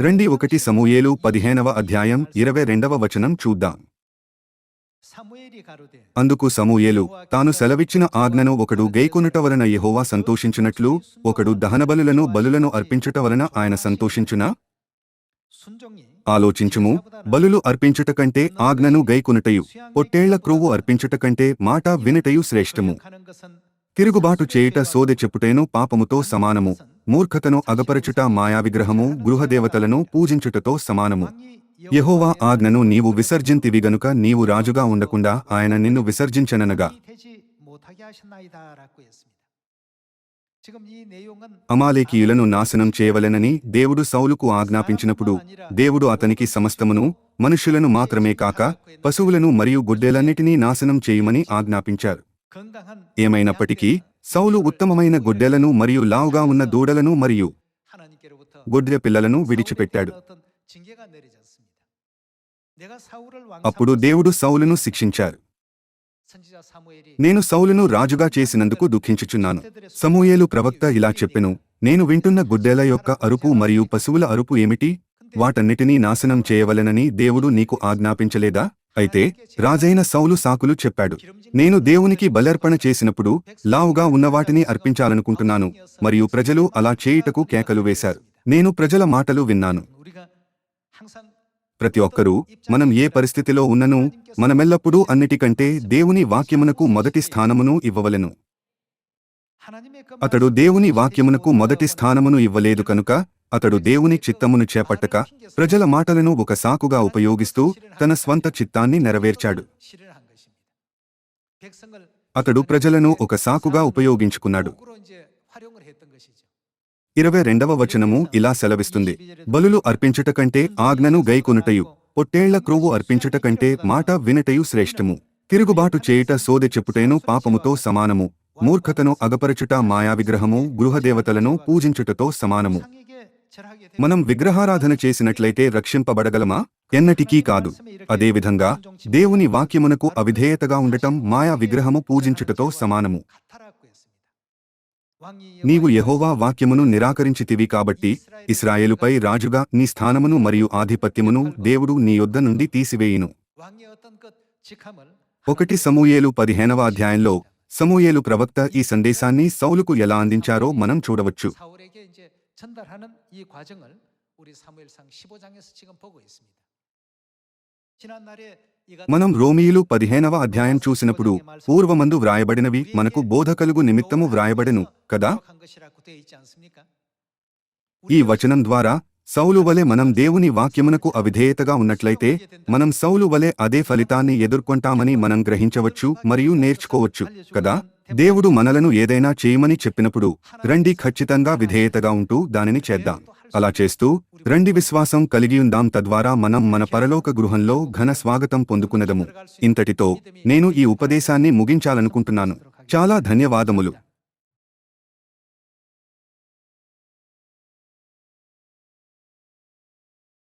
రెండి ఒకటి సమూయేలు పదిహేనవ అధ్యాయం ఇరవై రెండవ వచనం చూద్దాం. అందుకు సమూయేలు తాను సెలవిచ్చిన ఆజ్ఞను ఒకడు గైకొనుట వలన యహోవా సంతోషించినట్లు ఒకడు దహనబలులను బలులను అర్పించుట వలన ఆయన సంతోషించున? ఆలోచించుము బలులు అర్పించుట కంటే ఆజ్ఞను గైకొనుటయు పొట్టేళ్ళ క్రొవ్వు అర్పించుట కంటే మాట వినటయు శ్రేష్టము. తిరుగుబాటు చేయుట సోదె చెప్పుటేను పాపముతో సమానము. మూర్ఖతను అగపరచుట మాయా విగ్రహము గృహదేవతలను పూజించుటతో సమానము. యహోవా ఆజ్ఞను నీవు విసర్జింతివి గనుక నీవు రాజుగా ఉండకుండా ఆయన నిన్ను విసర్జించననగా. అమాలేకీయులను నాశనం చేయవలెనని దేవుడు సౌలుకు ఆజ్ఞాపించినప్పుడు దేవుడు అతనికి సమస్తమును మనుషులను మాత్రమే కాక పశువులను మరియు గుడ్డెలన్నిటినీ నాశనం చేయమని ఆజ్ఞాపించారు. ఏమైనప్పటికీ సౌలు ఉత్తమమైన గొడ్డెలను మరియు లావుగా ఉన్న దూడలను మరియు గొడ్డె పిల్లలను విడిచిపెట్టాడు. అప్పుడు దేవుడు సౌలును శిక్షించారు. నేను సౌలును రాజుగా చేసినందుకు దుఃఖించుచున్నాను. సమూయేలు ప్రవక్త ఇలా చెప్పెను నేను వింటున్న గుడ్డెల యొక్క అరుపు మరియు పశువుల అరుపు ఏమిటి? వాటన్నిటినీ నాశనం చేయవలెనని దేవుడు నీకు ఆజ్ఞాపించలేదా? అయితే రాజైన సౌలు సాకులు చెప్పాడు నేను దేవునికి బలర్పణ చేసినప్పుడు లావుగా ఉన్నవాటిని అర్పించాలనుకుంటున్నాను మరియు ప్రజలు అలా చేయుటకు కేకలు వేశారు. నేను ప్రజల మాటలు విన్నాను. ప్రతి ఒక్కరూ మనం ఏ పరిస్థితిలో ఉన్నను మనమెల్లప్పుడూ అన్నిటికంటే దేవుని వాక్యమునకు మొదటి స్థానమును ఇవ్వవలను. అతడు దేవుని వాక్యమునకు మొదటి స్థానమును ఇవ్వలేదు కనుక అతడు దేవుని చిత్తమును చేపట్టక ప్రజల మాటలను ఒక సాకుగా ఉపయోగిస్తూ తన స్వంత చిత్తాన్ని నెరవేర్చాడు. అతడు ప్రజలను ఒక సాకుగా ఉపయోగించుకున్నాడు. ఇరవై రెండవ వచనము ఇలా సెలవిస్తుంది. బలులు అర్పించుట కంటే ఆజ్ఞను గైకొనుటయు పొట్టేళ్ళ క్రొవ్వు అర్పించుట కంటే మాట వినటయు శ్రేష్టము తిరుగుబాటు చేయుట సోదె చెప్పుటేను పాపముతో సమానము. మూర్ఖతను అగపరచుట మాయా విగ్రహము గృహదేవతలను పూజించుటతో సమానము. మనం విగ్రహారాధన చేసినట్లయితే రక్షింపబడగలమా? ఎన్నటికీ కాదు. అదేవిధంగా దేవుని వాక్యమునకు అవిధేయతగా ఉండటం మాయా విగ్రహము పూజించుటతో సమానము. నీవు యహోవా వాక్యమును నిరాకరించితివి కాబట్టి ఇస్రాయేలుపై రాజుగా నీ స్థానమును మరియు ఆధిపత్యమును దేవుడు నీ యొద్ద నుండి తీసివేయును. ఒకటి సమూయేలు పదిహేనవ అధ్యాయంలో సమూయేలు ప్రవక్త ఈ సందేశాన్ని సౌలుకు ఎలా అందించారో మనం చూడవచ్చు. 전달하는 이 과정을 우리 사무엘상 15장에서 지금 보고 있습니다. 지난날에 이 같은 మనం రోమియులు పదిహేనవ అధ్యాయం చూసినప్పుడు పూర్వమందు వ్రాయబడినవి మనకు బోధ కలుగు నిమిత్తము వ్రాయబడెను కదా 한 것이라고 되어 있지 않습니까? ఈ వచనం ద్వారా సౌలు వలె మనం దేవుని వాక్యమునకు అవిధేయతగా ఉన్నట్లయితే మనం సౌలు వలె అదే ఫలితాన్ని ఎదుర్కొంటామని మనం గ్రహించవచ్చు మరియు నేర్చుకోవచ్చు కదా దేవుడు మనలను ఏదైనా చేయమని చెప్పినప్పుడు రండి ఖచ్చితంగా విధేయతగా ఉంటూ దానిని చేద్దాం. అలా చేస్తూ రండి విశ్వాసం కలిగియుందాం తద్వారా మనం మన పరలోక గృహంలో ఘన స్వాగతం పొందుకునదము ఇంతటితో నేను ఈ ఉపదేశాన్ని ముగించాలనుకుంటున్నాను. చాలా ధన్యవాదములు.